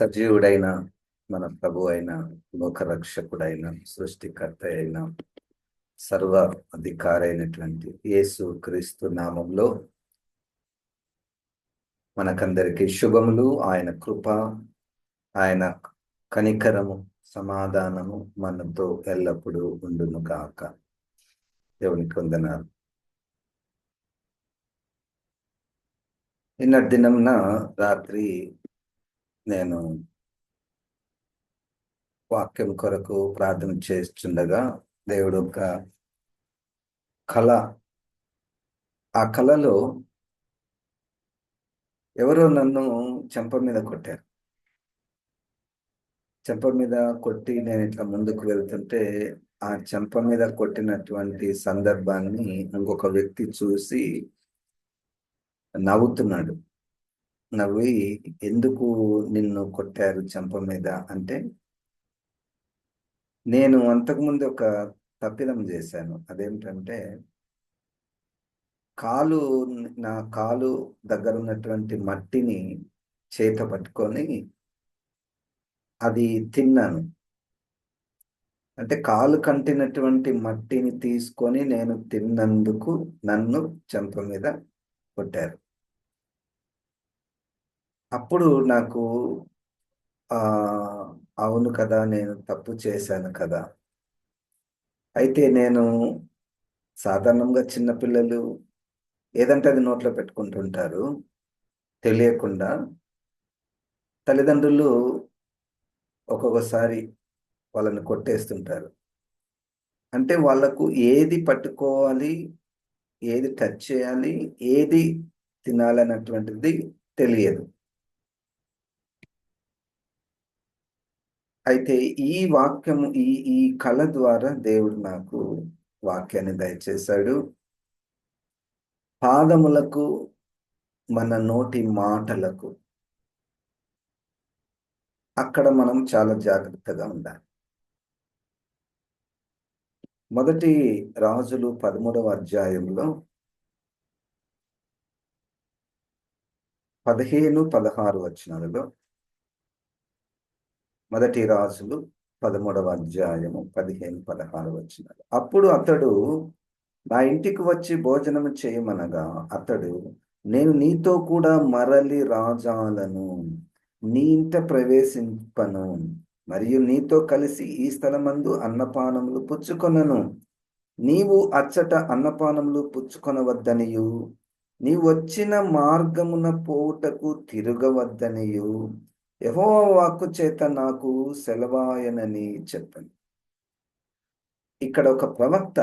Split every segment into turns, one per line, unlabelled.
సజీవుడైన మన ప్రభు అయిన లోకరక్షకుడైన సృష్టికర్త అయిన సర్వ అధికారైనటువంటి యేసు క్రీస్తు నామంలో మనకందరికి శుభములు. ఆయన కృప ఆయన కనికరము సమాధానము మనతో ఎల్లప్పుడూ ఉండును కాక దేవునికి వందనాలు. నిన్నటి దినంన రాత్రి నేను వాక్యం కొరకు ప్రార్థన చేస్తుండగా దేవుడు ఒక కళ ఆ కళలో ఎవరో నన్ను చెంప మీద కొట్టారు. చెంప మీద కొట్టి నేను ఇట్లా ముందుకు వెళ్తుంటే ఆ చెంప మీద కొట్టినటువంటి సందర్భాన్ని ఇంకొక వ్యక్తి చూసి నవ్వుతున్నాడు. నవ్వి ఎందుకు నిన్ను కొట్టారు చెంప మీద అంటే నేను అంతకుముందు ఒక తప్పిదం చేశాను. అదేమిటంటే కాలు నా కాలు దగ్గర ఉన్నటువంటి మట్టిని చేత పట్టుకొని అది తిన్నాను. అంటే కాలు కంటినటువంటి మట్టిని తీసుకొని నేను తిన్నందుకు నన్ను చెంప మీద కొట్టారు. అప్పుడు నాకు అవును కదా నేను తప్పు చేశాను కదా. అయితే నేను సాధారణంగా చిన్నపిల్లలు ఏదంటే అది నోట్లో పెట్టుకుంటుంటారు. తెలియకుండా తల్లిదండ్రులు ఒక్కొక్కసారి వాళ్ళని కొట్టేస్తుంటారు. అంటే వాళ్ళకు ఏది పట్టుకోవాలి ఏది టచ్ చేయాలి ఏది తినాలన్నటువంటిది తెలియదు. అయితే ఈ వాక్యము ఈ ఈ కళ ద్వారా దేవుడు నాకు వాక్యాన్ని దయచేశాడు. పాదములకు మన నోటి మాటలకు అక్కడ మనం చాలా జాగ్రత్తగా ఉండాలి. మొదటి రాజులు పదమూడవ అధ్యాయంలో పదిహేను పదహారు వచనాలలో మొదటి రాజులు పదమూడవ అధ్యాయము పదిహేను పదహారు వచ్చినారు అప్పుడు అతడు నా ఇంటికి వచ్చి భోజనం చేయమనగా అతడు నేను నీతో కూడా మరలి రాజాలను నీ ఇంట ప్రవేశింపను మరియు నీతో కలిసి ఈ స్థలమందు అన్నపానములు పుచ్చుకొనను. నీవు అచ్చట అన్నపానములు పుచ్చుకొనవద్దనియు. నీ వచ్చిన మార్గమున పోవుటకు తిరగవద్దనియు. యహో వాక్కు చేత నాకు సెలవాయనని చెప్పాను ఇక్కడ ఒక ప్రవక్త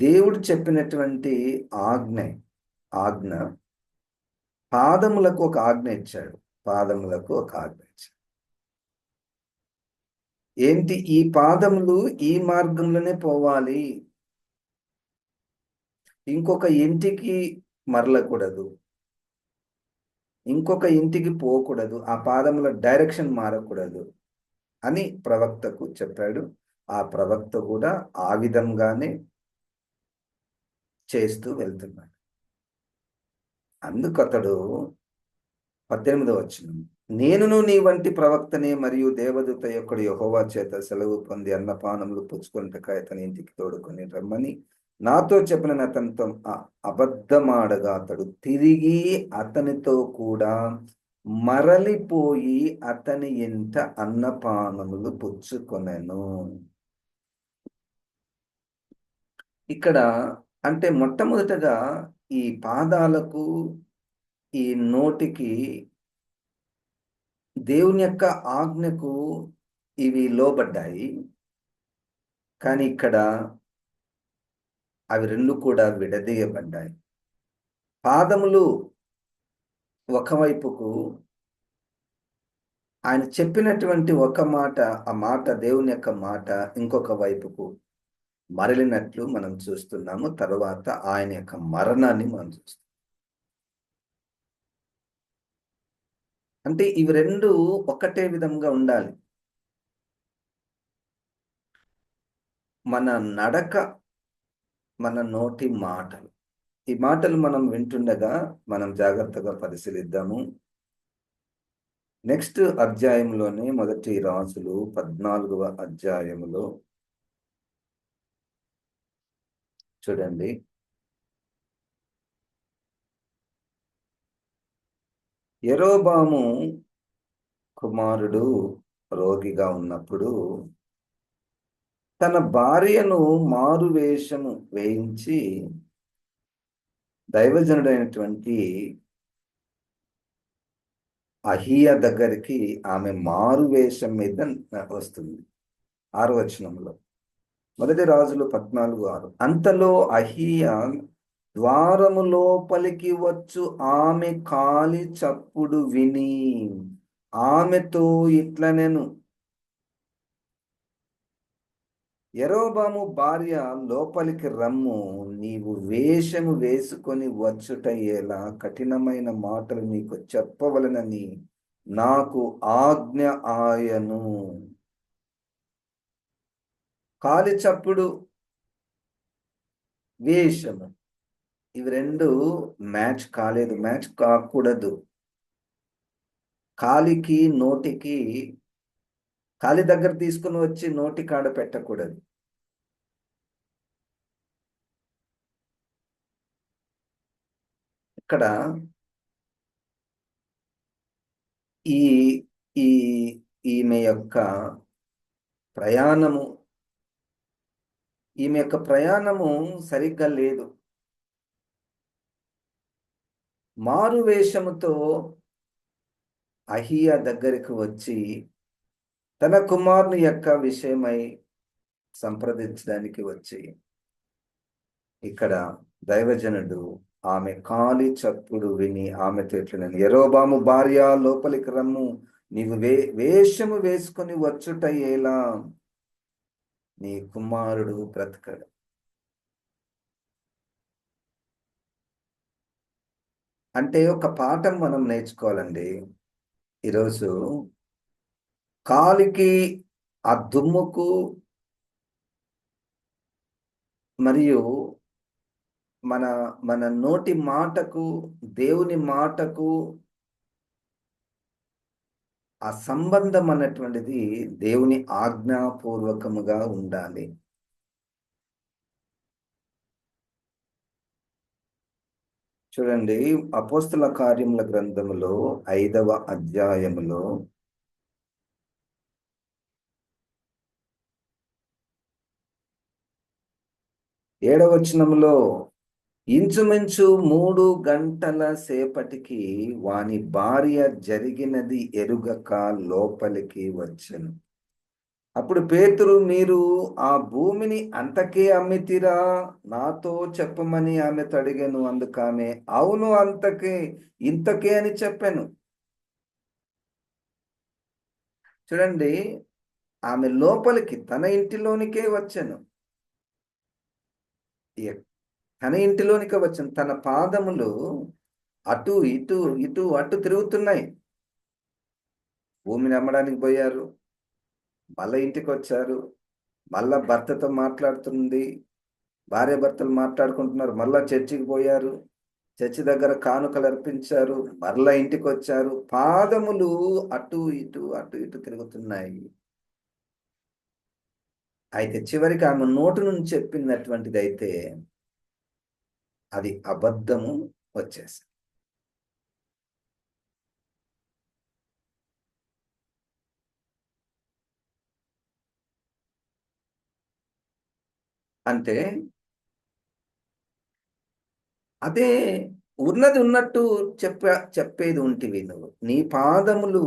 దేవుడు చెప్పినటువంటి ఆజ్ఞ ఆజ్ఞ పాదములకు ఒక ఆజ్ఞ ఇచ్చాడు. పాదములకు ఒక ఆజ్ఞ ఇచ్చాడు. ఏంటి? ఈ పాదములు ఈ మార్గంలోనే పోవాలి. ఇంకొక ఇంటికి మరలకూడదు. ఇంకొక ఇంటికి పోకూడదు ఆ పాదముల డైరెక్షన్ మారకూడదు అని ప్రవక్తకు చెప్పాడు. ఆ ప్రవక్త కూడా ఆ విధంగానే చేస్తూ వెళ్తున్నాడు. అందుకు అతడు పద్దెనిమిదవ వచ్చిన నేనును నీ వంటి ప్రవక్తనే మరియు దేవదూత యొక్క యహోవా చేత సెలవు పొంది అన్నపానములు పుచ్చుకుంటకాయ తన ఇంటికి తోడుకొని రమ్మని నాతో చెప్పిన అతనితో అబద్ధమాడగా అతడు తిరిగి అతనితో కూడా మరలిపోయి అతని ఇంట అన్నపానములు పుచ్చుకొనెను. ఇక్కడ అంటే మొట్టమొదటగా ఈ పాదాలకు ఈ నోటికి దేవుని యొక్క ఆజ్ఞకు ఇవి లోబడ్డాయి. కానీ ఇక్కడ అవి రెండు కూడా విడదీయబడ్డాయి. పాదములు ఒకవైపుకు ఆయన చెప్పినటువంటి ఒక మాట ఆ మాట దేవుని యొక్క మాట ఇంకొక వైపుకు మరలినట్లు మనం చూస్తున్నాము. తర్వాత ఆయన యొక్క మరణాన్ని మనం చూస్తున్నాం. అంటే ఇవి రెండు ఒకటే విధంగా ఉండాలి. మన నడక మన నోటి మాటలు. ఈ మాటలు మనం వింటుండగా మనం జాగ్రత్తగా పరిశీలిద్దాము. నెక్స్ట్ అధ్యాయంలోనే మొదటి రాజులు పద్నాలుగవ అధ్యాయములో చూడండి. ఎరోబాము కుమారుడు రోగిగా ఉన్నప్పుడు తన భార్యను మారు వేషము వేయించి దైవజనుడైనటువంటి అహియ దగ్గరికి ఆమె మారు వేషం మీద వస్తుంది. ఆరు వచనంలో. మొదటి రాజులు పద్నాలుగు ఆరు. అంతలో అహియ ద్వారము లోపలికి వచ్చు ఆమె కాలి చప్పుడు విని ఆమెతో ఇట్లనెను ఎరోబాము భార్య లోపలికి రమ్ము నీవు వేషము వేసుకొని వచ్చుటయ్యేలా కఠినమైన మాటలు నీకు చెప్పవలనని నాకు ఆజ్ఞ ఆయను. కాలి చప్పుడు వేషము. ఇవి రెండు మ్యాచ్ కాలేదు మ్యాచ్ కాకూడదు. కాలికి నోటికి కాలి దగ్గర తీసుకుని వచ్చి నోటి కాడ పెట్టకూడదు. ఇక్కడ ఈ ఈ ఈమె యొక్క ప్రయాణము ఈమె యొక్క ప్రయాణము సరిగ్గా లేదు. మారు వేషముతో అహియా దగ్గరికి వచ్చి తన కుమారుని యొక్క విషయమై సంప్రదించడానికి వచ్చి ఇక్కడ దైవజనుడు ఆమె కాలి చప్పుడు విని ఆమెతో ఇట్లనని ఎరోబాము భార్య లోపలికి రమ్ము నీవు వే వేషము వేసుకొని వచ్చుట ఎలా నీ కుమారుడు బ్రతకడు. అంటే ఒక పాఠం మనం నేర్చుకోవాలండి. ఈరోజు కాలికి ఆ దుమ్ముకు మరియు మన మన నోటి మాటకు దేవుని మాటకు ఆ సంబంధం అన్నటువంటిది దేవుని ఆజ్ఞాపూర్వకముగా ఉండాలి. చూడండి అపోస్తుల కార్యముల గ్రంథములో ఐదవ అధ్యాయములో ఏడవచనంలో ఇంచుమించు మూడు గంటల సేపటికి వాని భార్య జరిగినది ఎరుగక లోపలికి వచ్చను. అప్పుడు పేతురు మీరు ఆ భూమిని అంతకే అమ్మితిరా? నాతో చెప్పమని ఆమె తడిగాను అందుకామె అవును అంతకే ఇంతకే అని చెప్పాను. చూడండి ఆమె లోపలికి తన ఇంటిలోనికే వచ్చాను. తన ఇంటిలోనికి వచ్చిన తన పాదములు అటు ఇటు ఇటు అటు తిరుగుతున్నాయి. భూమిని అమ్మడానికి పోయారు. మళ్ళా ఇంటికి వచ్చారు. మళ్ళా భర్తతో మాట్లాడుతుంది. భార్య భర్తలు మాట్లాడుకుంటున్నారు. మళ్ళా చర్చికి పోయారు. చర్చి దగ్గర కానుకలు అర్పించారు. మరలా ఇంటికి వచ్చారు. పాదములు అటు ఇటు అటు ఇటు తిరుగుతున్నాయి. అయితే చివరికి ఆమె నోటు నుంచి చెప్పినటువంటిది అయితే అది అబద్ధము వచ్చేసి అంటే అదే ఉన్నది ఉన్నట్టు చెప్ప చెప్పేది ఉంటివి నువ్వు. నీ పాదములు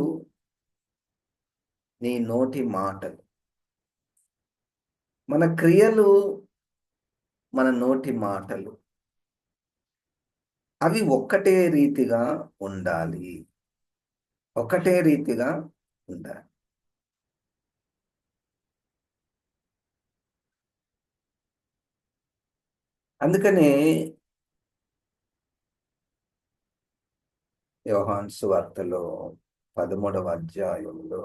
నీ నోటి మాటలు. మన క్రియలు మన నోటి మాటలు. అవి ఒక్కటే రీతిగా ఉండాలి. ఒకటే రీతిగా ఉండాలి. అందుకనే యోహాన్ సువార్తలో పదమూడవ అధ్యాయంలో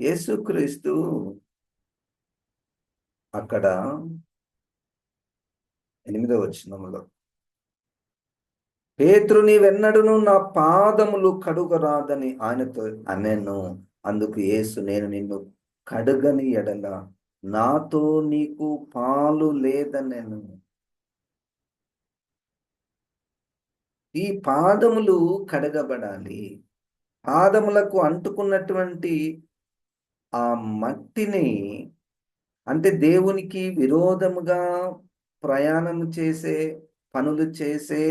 యేసుక్రీస్తు అక్కడ ఎనిమిదో వచ్చినములో పేతురు వెన్నడును నా పాదములు కడుగరాదని ఆయనతో అనెను. అందుకు యేసు నేను నిన్ను కడుగని ఎడల నాతో నీకు పాలు లేదనెను. ఈ పాదములు కడగబడాలి. పాదములకు అంటుకున్నటువంటి ఆ మట్టిని అంటే దేవునికి విరోధముగా ప్రయాణం చేసే పనులు చేసే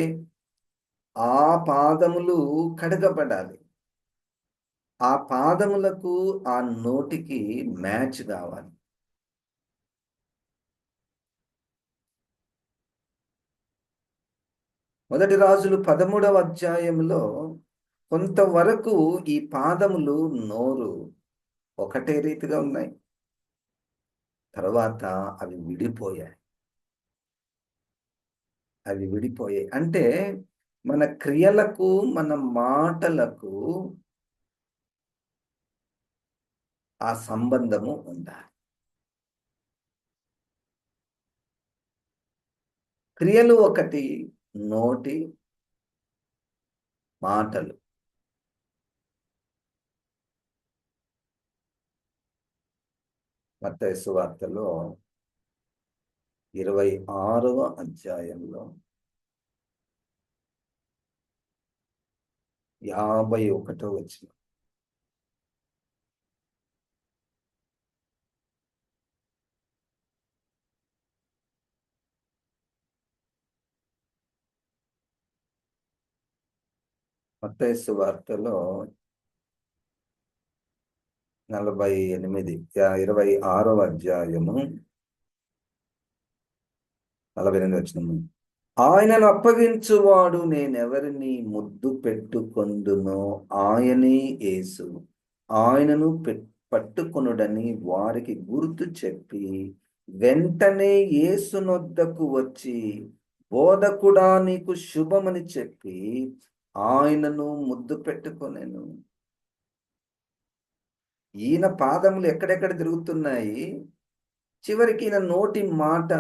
ఆ పాదములు కడగబడాలి. ఆ పాదములకు ఆ నోటికి మ్యాచ్ కావాలి. మొదటి రాజులు పదమూడవ అధ్యాయంలో కొంతవరకు ఈ పాదములు నోరు ఒకటే రీతిగా ఉన్నాయి. తర్వాత అవి విడిపోయాయి. అవి విడిపోయాయి. అంటే మన క్రియలకు మన మాటలకు ఆ సంబంధము ఉండాలి. క్రియలు ఒకటి నోటి మాటలు. మత్తయి వార్తలో ఇరవై ఆరవ అధ్యాయంలో యాభై ఒకటో వచ్చిన మత్తయి వార్తలో నలభై ఎనిమిది ఇరవై ఆరవ అధ్యాయము. నలభై ఎనిమిది వచ్చిన ఆయనను అప్పగించువాడు నేనెవరిని ముద్దు పెట్టుకొందునో ఆయనే యేసు. ఆయనను పట్టుకొనుడని వారికి గుర్తు చెప్పి వెంటనే యేసునొద్దకు వచ్చి బోధకుడా నీకు శుభమని చెప్పి ఆయనను ముద్దు పెట్టుకొనేను. ఈయన పాదములు ఎక్కడెక్కడ తిరుగుతున్నాయి? చివరికి ఈయన నోటి మాట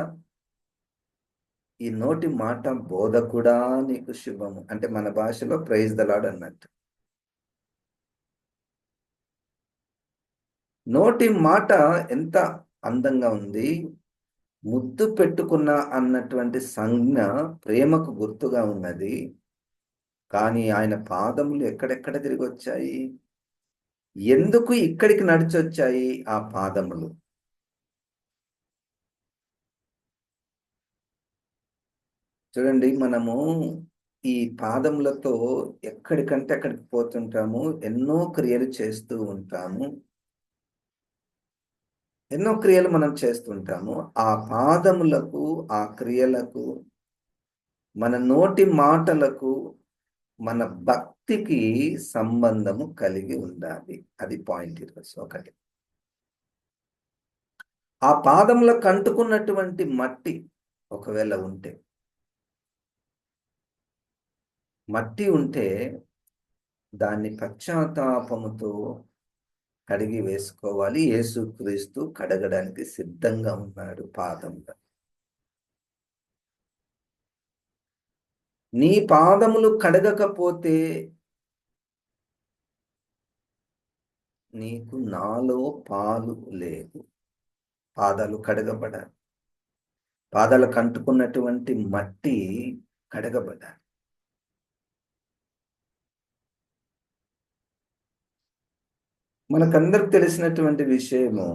ఈ నోటి మాట బోధ కూడా నీకు శుభము. అంటే మన భాషలో ప్రైజ్ దలాడు అన్నట్టు. నోటి మాట ఎంత అందంగా ఉంది. ముద్దు పెట్టుకున్న అన్నటువంటి సంజ్ఞ ప్రేమకు గుర్తుగా ఉన్నది. కానీ ఆయన పాదములు ఎక్కడెక్కడ తిరిగి వచ్చాయి ఎందుకు ఇక్కడికి నడిచొచ్చాయి ఆ పాదములు? చూడండి మనము ఈ పాదములతో ఎక్కడికంటే అక్కడికి పోతుంటాము ఎన్నో క్రియలు చేస్తూ ఉంటాము. ఎన్నో క్రియలు మనం చేస్తుంటాము. ఆ పాదములకు ఆ క్రియలకు మన నోటి మాటలకు మన భక్తికి సంబంధము కలిగి ఉండాలి. అది పాయింట్ ఇరవై ఒకటి. ఆ పాదంలో కంటుకున్నటువంటి మట్టి ఒకవేళ ఉంటే మట్టి ఉంటే దాన్ని పశ్చాత్తాపముతో కడిగి వేసుకోవాలి. యేసుక్రీస్తు కడగడానికి సిద్ధంగా ఉన్నాడు పాదంలో. నీ పాదములు కడగకపోతే నీకు నాలో పాలు లేదు. పాదాలు కడగబడాలి. పాదాలకు అంటుకున్నటువంటి మట్టి కడగబడాలి. మనకందరికి తెలిసినటువంటి విషయము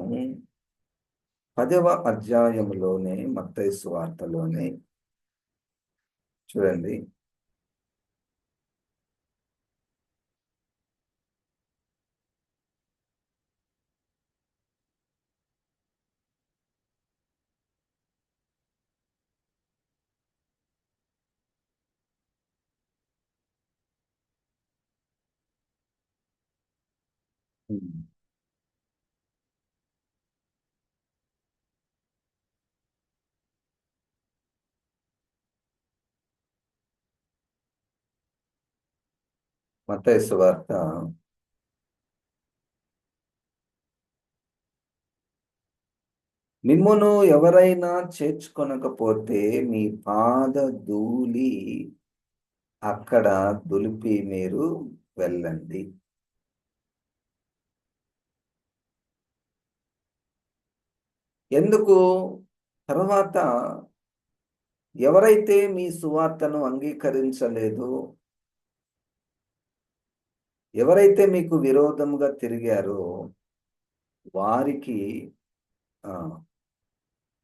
పదవ అధ్యాయంలోనే మత్తైసు వార్తలోనే చూడండి మత వార్త మిమ్మును ఎవరైనా చేర్చుకొనకపోతే మీ పాద ధూళి అక్కడ దులిపి మీరు వెళ్ళండి ఎందుకు తర్వాత ఎవరైతే మీ సువార్తను అంగీకరించలేదో ఎవరైతే మీకు విరోధముగా తిరిగారో వారికి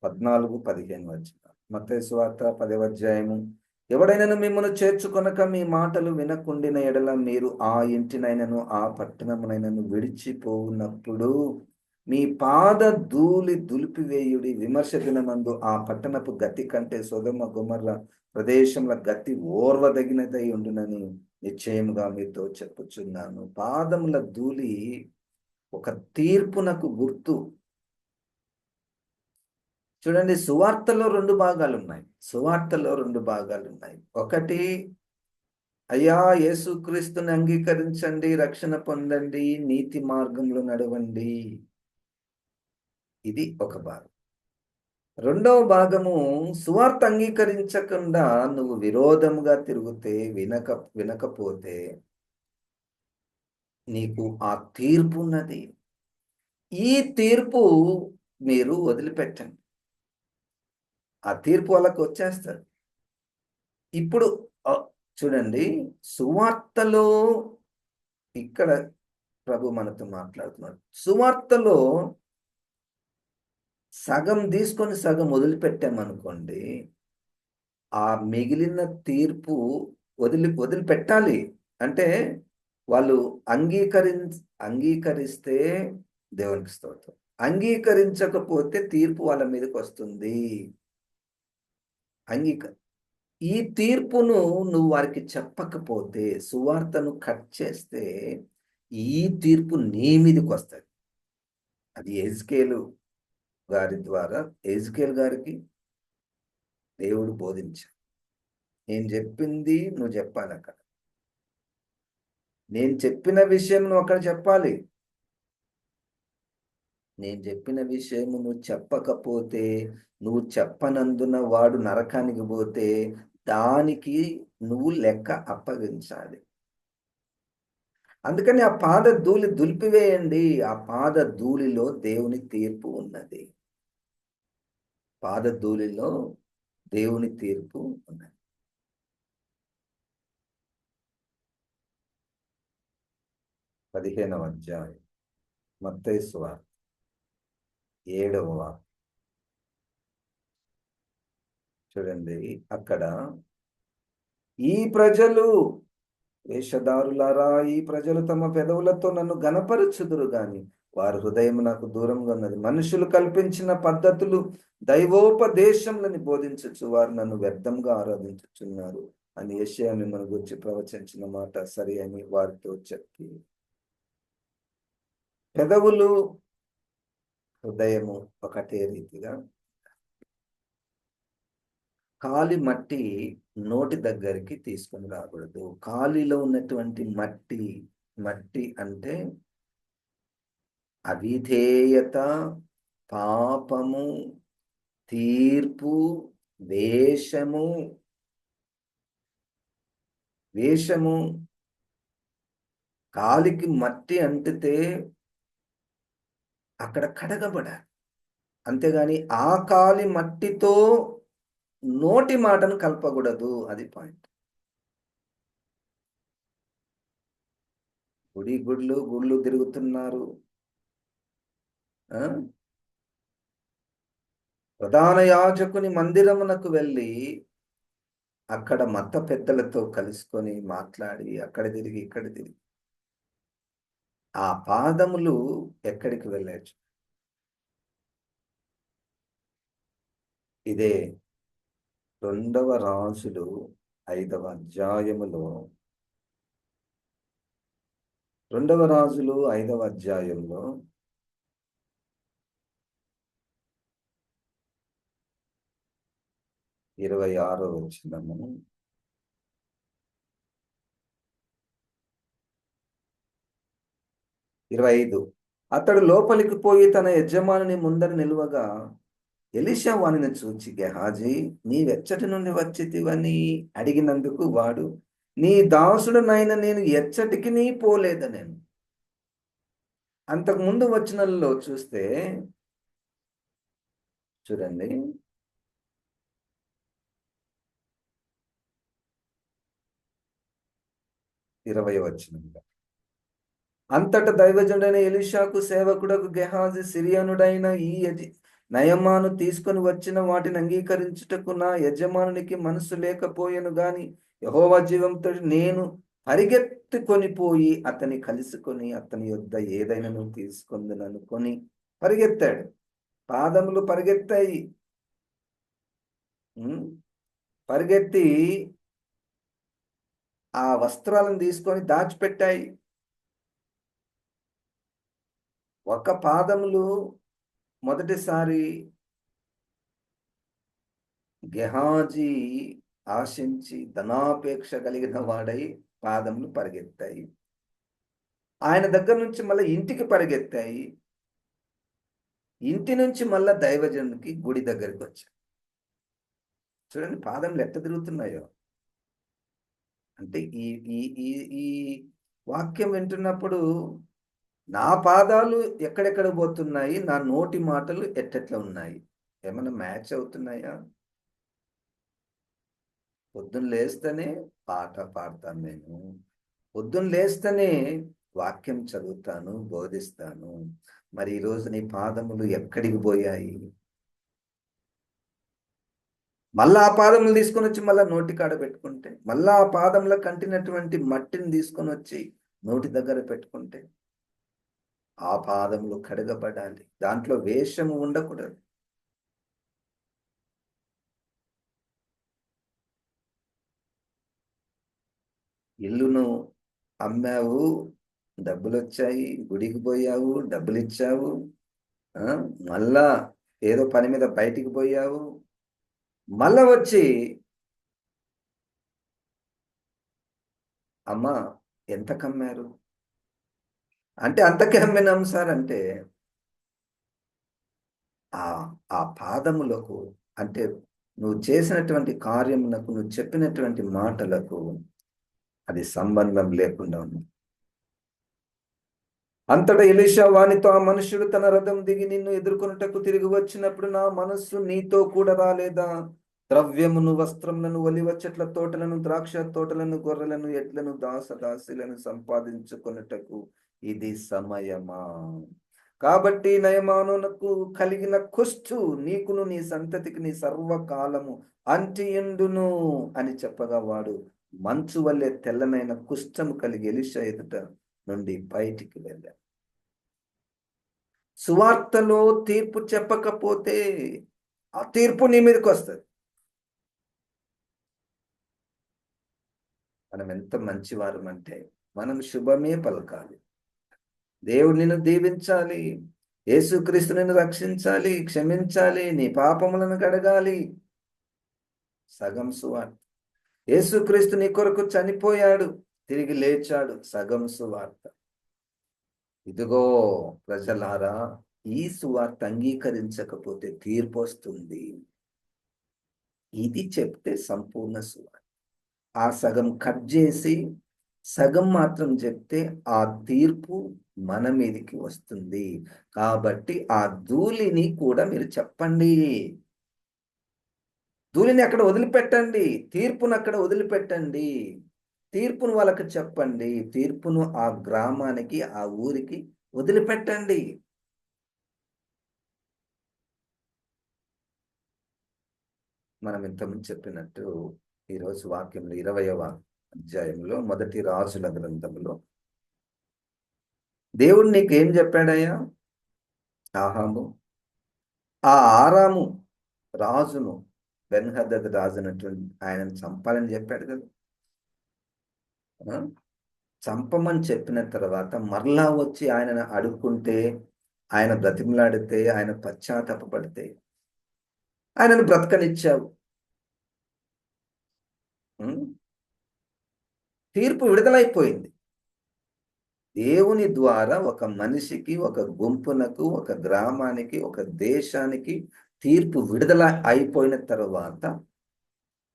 పద్నాలుగు పదిహేను వచ్చిన మత సువార్త పదవ అధ్యాయము ఎవడైనాను మిమ్మల్ని చేర్చుకొనక మీ మాటలు వినకుండిన ఎడల మీరు ఆ ఇంటినైనను ఆ పట్టణమునైనను విడిచిపోవున్నప్పుడు మీ పాద ధూళి దులిపివేయుడి విమర్శ దినమందు ఆ పట్టణపు గతి కంటే సుగమ గుమర్ల ప్రదేశంలో గతి ఓర్వదగినదై ఉండునని నిశ్చయముగా మీతో చెప్పుచున్నాను. పాదముల ధూళి ఒక తీర్పునకు గుర్తు. చూడండి సువార్తలో రెండు భాగాలు ఉన్నాయి సువార్తలో రెండు భాగాలు ఉన్నాయి ఒకటి అయ్యా యేసుక్రీస్తుని అంగీకరించండి రక్షణ పొందండి నీతి మార్గంలో నడవండి. ఇది ఒక భాగం. రెండవ భాగము సువార్త అంగీకరించకుండా నువ్వు విరోధముగా తిరిగితే వినక వినకపోతే నీకు ఆ తీర్పు ఉన్నది ఈ తీర్పు మీరు వదిలిపెట్టండి. ఆ తీర్పు వాళ్ళకు వచ్చేస్తారు ఇప్పుడు చూడండి సువార్తలో ఇక్కడ ప్రభు మనతో మాట్లాడుతున్నాడు. సువార్తలో సగం తీసుకొని సగం వదిలిపెట్టామనుకోండి ఆ మిగిలిన తీర్పు వదిలి వదిలిపెట్టాలి. అంటే వాళ్ళు అంగీకరి అంగీకరిస్తే దేవునికి స్తోత్రం. అంగీకరించకపోతే తీర్పు వాళ్ళ మీదకి వస్తుంది. అంగీక ఈ తీర్పును నువ్వు వారికి చెప్పకపోతే సువార్తను కట్ చేస్తే ఈ తీర్పు నీ మీదకి వస్తుంది. అది ఎజ్కేలు గారి ద్వారా ఎజ్కేల్ గారికి దేవుడు బోధించాడు. నేను చెప్పింది నువ్వు చెప్పాలి అక్కడ. నేను చెప్పిన విషయం నువ్వు అక్కడ చెప్పాలి. నేను చెప్పిన విషయం నువ్వు చెప్పకపోతే నువ్వు చెప్పనందున వాడు నరకానికి పోతే దానికి నువ్వు లెక్క అప్పగించాలి. అందుకని ఆ పాద ధూళి దులిపివేయండి. ఆ పాద ధూళిలో దేవుని తీర్పు ఉన్నది. పాదధూళిలో దేవుని తీర్పు ఉన్నది. పదిహేనవ అధ్యాయం. మత్తైస్వార్ ఏడవ చూడండి అక్కడ ఈ ప్రజలు వేషధారులారా ఈ ప్రజలు తమ పెదవులతో నన్ను గనపరచుదురు గాని వారి హృదయం నాకు దూరంగా ఉన్నది. మనుషులు కల్పించిన పద్ధతులు దైవోపదేశంలని బోధించచ్చు. వారు నన్ను వ్యర్థంగా ఆరాధించుచున్నారు అని యశయాన్ని మన గురించి ప్రవచించిన మాట సరి అని వారితో చెప్పి పెదవులు హృదయము ఒకటే రీతిగా కాలి మట్టి నోటి దగ్గరికి తీసుకుని రాకూడదు. కాలిలో ఉన్నటువంటి మట్టి మట్టి అంటే అవిధేయత పాపము తీర్పు వేషము. వేషము కాలికి మట్టి అంటితే అక్కడ కడగబడాలి. అంతేగాని ఆ కాలి మట్టితో నోటి మాటను కలపకూడదు. అది పాయింట్ గుడి గుడ్లు గుళ్ళు తిరుగుతున్నారు. ప్రధాన యాజకుని మందిరమునకు వెళ్ళి అక్కడ మత పెద్దలతో కలుసుకొని మాట్లాడి అక్కడ తిరిగి ఇక్కడ తిరిగి ఆ పాదములు ఎక్కడికి వెళ్ళచ్చు ఇదే రెండవ రాజులు ఐదవ అధ్యాయములో రెండవ రాజులు ఐదవ అధ్యాయంలో ఇరవై ఆరో వచ్చిందము ఇరవై ఐదు. అతడు లోపలికి పోయి తన యజమానిని ముందర నిలువగా ఎలిషా వాణిని చూచి గెహాజీ నీ వెచ్చటి నుండి వచ్చితివని అడిగినందుకు వాడు నీ దాసుడునైన నేను ఎచ్చటికి నీ పోలేద నేను. అంతకుముందు వచ్చినలో చూస్తే చూడండి ఇరవై వచ్చినంగా అంతట దైవజుడైన ఎలిషాకు సేవకుడకు గెహాజి సిరియనుడైన ఈ యజి నయమాను తీసుకొని వచ్చిన వాటిని అంగీకరించుటకు నా యజమానునికి మనసు లేకపోయాను గాని యహోవా జీవంతో నేను పరిగెత్తుకొని పోయి అతని కలుసుకొని అతని యొద్ద ఏదైనా నువ్వు తీసుకుంది అనుకొని పరిగెత్తాడు. పాదములు పరిగెత్తాయి. పరిగెత్తి ఆ వస్త్రాలను తీసుకొని దాచిపెట్టాయి. ఒక పాదములు మొదటిసారి గెహాజీ ఆశించి ధనాపేక్ష కలిగిన వాడై పాదములు పరిగెత్తాయి. ఆయన దగ్గర నుంచి మళ్ళీ ఇంటికి పరిగెత్తాయి. ఇంటి నుంచి మళ్ళా దైవజనునికి గుడి దగ్గరికి వచ్చాయి. చూడండి పాదములు ఎట్ట తిరుగుతున్నాయో. అంటే ఈ ఈ ఈ ఈ వాక్యం వింటున్నప్పుడు నా పాదాలు ఎక్కడెక్కడ పోతున్నాయి నా నోటి మాటలు ఎట్టెట్లా ఉన్నాయి? ఏమైనా మ్యాచ్ అవుతున్నాయా? పొద్దున్న లేస్తేనే పాట పాడతాను నేను. పొద్దున్న లేస్తేనే వాక్యం చదువుతాను బోధిస్తాను. మరి ఈరోజు నీ పాదములు ఎక్కడికి పోయాయి? మళ్ళా ఆ పాదములు తీసుకొని వచ్చి మళ్ళీ నోటి కాడ పెట్టుకుంటే మళ్ళా ఆ పాదంలో కంటినటువంటి మట్టిని తీసుకొని వచ్చి నోటి దగ్గర పెట్టుకుంటే ఆ పాదములు కడగబడాలి. దాంట్లో వేషము ఉండకూడదు. ఇల్లును అమ్మావు డబ్బులు వచ్చాయి గుడికి పోయావు డబ్బులు ఇచ్చావు ఆ, మళ్ళా ఏదో పని మీద బయటికి పోయావు మళ్ళా వచ్చి అమ్మా ఎంత కమ్మారు? అంటే అంతకే అమ్మినాం సార్ అంటే ఆ ఆ పాదములకు అంటే నువ్వు చేసినటువంటి కార్యములకు నువ్వు చెప్పినటువంటి మాటలకు అది సంబంధం లేకుండా ఉంది. అంతటా ఎలీషా వానితో ఆ మనుషుడు తన రథం దిగి నిన్ను ఎదుర్కొనుటకు తిరిగి వచ్చినప్పుడు నా మనస్సు నీతో కూడా రాలేదా? ద్రవ్యమును వస్త్రములను ఒలివ చెట్ల తోటలను ద్రాక్ష తోటలను గొర్రెలను ఎడ్లను దాస దాసులను సంపాదించుకొనుటకు ఇది సమయమా? కాబట్టి నయమానునకు కలిగిన కుష్టు నీకును నీ సంతతికి నీ సర్వకాలము అంటియుండును అని చెప్పగా వాడు మంచు వల్లే తెల్లనైన కుష్టము కలిగి ఎలిషా ఎదుట నుండి బయటికి వెళ్ళాం సువార్తలో తీర్పు చెప్పకపోతే ఆ తీర్పు నీ మీదకి వస్తుంది. మనం ఎంత మంచివారం అంటే మనం శుభమే పలకాలి. దేవుడు నిన్ను దీవించాలి. యేసుక్రీస్తు నిన్ను రక్షించాలి. క్షమించాలి. నీ పాపములను కడగాలి. సగం సువార్త. యేసుక్రీస్తు నీ కొరకు చనిపోయాడు. తిరిగి లేచాడు సగం సువార్త. ఇదిగో ప్రజలారా ఈ సువార్త అంగీకరించకపోతే తీర్పు వస్తుంది ఇది చెప్తే సంపూర్ణ సువార్త. ఆ సగం కట్ చేసి సగం మాత్రం చెప్తే ఆ తీర్పు మన మీదకి వస్తుంది. కాబట్టి ఆ ధూళిని కూడా మీరు చెప్పండి. ధూళిని అక్కడ వదిలిపెట్టండి. తీర్పును అక్కడ వదిలిపెట్టండి. తీర్పును వాళ్ళకి చెప్పండి. తీర్పును ఆ గ్రామానికి ఆ ఊరికి వదిలిపెట్టండి. మనం ఇంతకుముందు చెప్పినట్టు ఈరోజు వాక్యంలో ఇరవయవ అధ్యాయంలో మొదటి రాజుల గ్రంథంలో దేవుడు నీకేం చెప్పాడయ్యా? ఆహాము ఆ ఆరాము రాజును బెన్హదద్ రాజు ఆయనను చంపాలని చెప్పాడు కదా. చంపమని చెప్పిన తర్వాత మరలా వచ్చి ఆయనను అడుక్కుంటే ఆయన బ్రతిమలాడితే ఆయన పశ్చాత్తాపడితే ఆయనను బ్రతకనిచ్చావు. తీర్పు విడుదలైపోయింది. దేవుని ద్వారా ఒక మనిషికి ఒక గుంపునకు ఒక గ్రామానికి ఒక దేశానికి తీర్పు విడుదల అయిపోయిన తర్వాత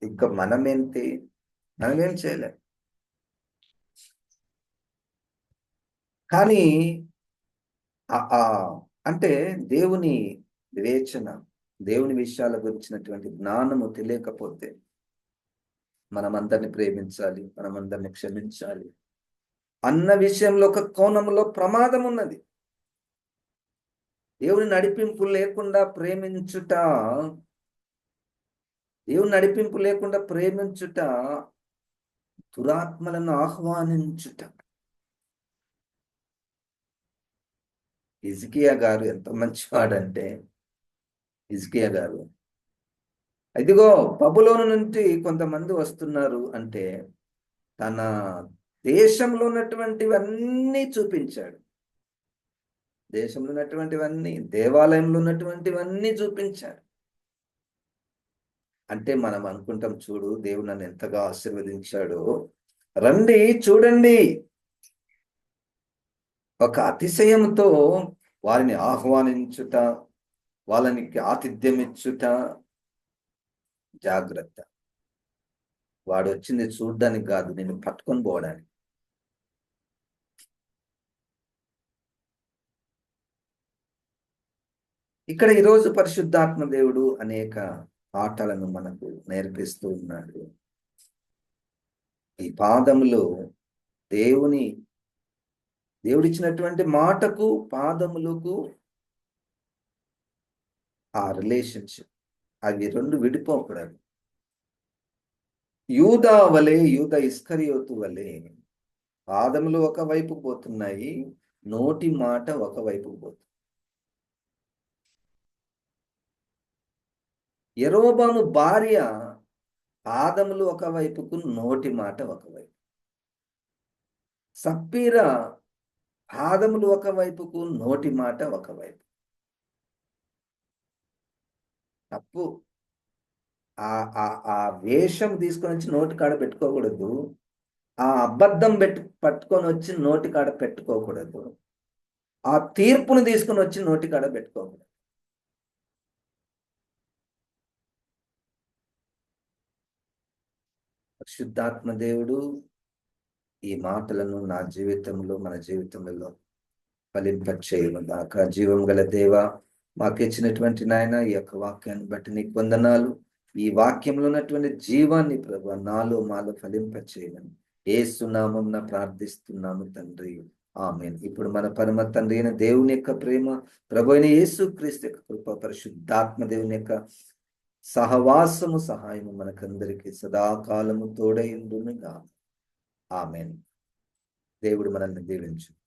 ఇంకా మనమేంటి మనమేం చేయలేం? కానీ అంటే దేవుని వివేచన దేవుని విషయాల గురించినటువంటి జ్ఞానము తెలియకపోతే మనమందరిని ప్రేమించాలి మనమందరిని క్షమించాలి అన్న విషయంలో ఒక కోణంలో ప్రమాదం ఉన్నది దేవుని నడిపింపు లేకుండా ప్రేమించుట దేవుని నడిపింపు లేకుండా ప్రేమించుట దురాత్మలను ఆహ్వానించుట. ఇజ్కియా గారు ఎంత మంచివాడంటే ఇజ్కియా గారు. ఇదిగో పబులోను నుండి కొంతమంది వస్తున్నారు అంటే తన దేశంలో ఉన్నటువంటివన్నీ చూపించాడు. దేశంలో ఉన్నటువంటివన్నీ దేవాలయంలో ఉన్నటువంటివన్నీ చూపించాడు. అంటే మనం అనుకుంటాం చూడు దేవుడు నన్ను ఎంతగా ఆశీర్వదించాడో. రండి చూడండి. ఒక అతిశయంతో వారిని ఆహ్వానించుట వాళ్ళని ఆతిథ్యం ఇచ్చుట జాగ్రత్త. వాడు వచ్చింది చూడ్డానికి కాదు నేను పట్టుకొని పోవడానికి. ఇక్కడ ఈరోజు పరిశుద్ధాత్మ దేవుడు అనేక ఆటలను మనకు నేర్పిస్తూ ఉన్నాడు. ఈ పాదములో దేవుని దేవుడిచ్చినటువంటి మాటకు పాదములకు ఆ రిలేషన్షిప్ అవి రెండు విడిపోకూడదు. యూదా వలె యూద ఇస్కరియోతు వలె పాదములు ఒకవైపు పోతున్నాయి నోటి మాట ఒకవైపు పోతుంది. ఎరోబాము భార్య పాదములు ఒకవైపుకు నోటి మాట ఒకవైపు. సప్పీరా పాదములు ఒకవైపుకు నోటి మాట ఒకవైపు. తప్పు. ఆ ఆ వేషం తీసుకొని వచ్చి నోటి కాడ పెట్టుకోకూడదు. ఆ అబద్ధం పెట్టు పట్టుకొని వచ్చి నోటి కాడ పెట్టుకోకూడదు. ఆ తీర్పును తీసుకొని వచ్చి నోటి కాడ పెట్టుకోకూడదు. పరిశుద్ధాత్మ దేవుడు ఈ మాటలను నా జీవితంలో మన జీవితంలో ఫలింపచేయను దాకా జీవం గల దేవ మాకు ఇచ్చినటువంటి నాయన ఈ యొక్క వాక్యాన్ని బట్టి నీకు వందనాలు. ఈ వాక్యంలో ఉన్నటువంటి జీవాన్ని ప్రభు నాలో మాలో ఫలింపచేయమని ఏ సునామం ప్రార్థిస్తున్నాము తండ్రి. ఆమె ఇప్పుడు మన పరమ తండ్రి అయిన దేవుని యొక్క ప్రేమ ప్రభు అయిన యేసు క్రీస్తు యొక్క కృప పరిశుద్ధాత్మ దేవుని యొక్క సహవాసము సహాయము మనకందరికీ సదాకాలము తోడైండునుగా ఆమెన్. దేవుడు మనల్ని దీవించు.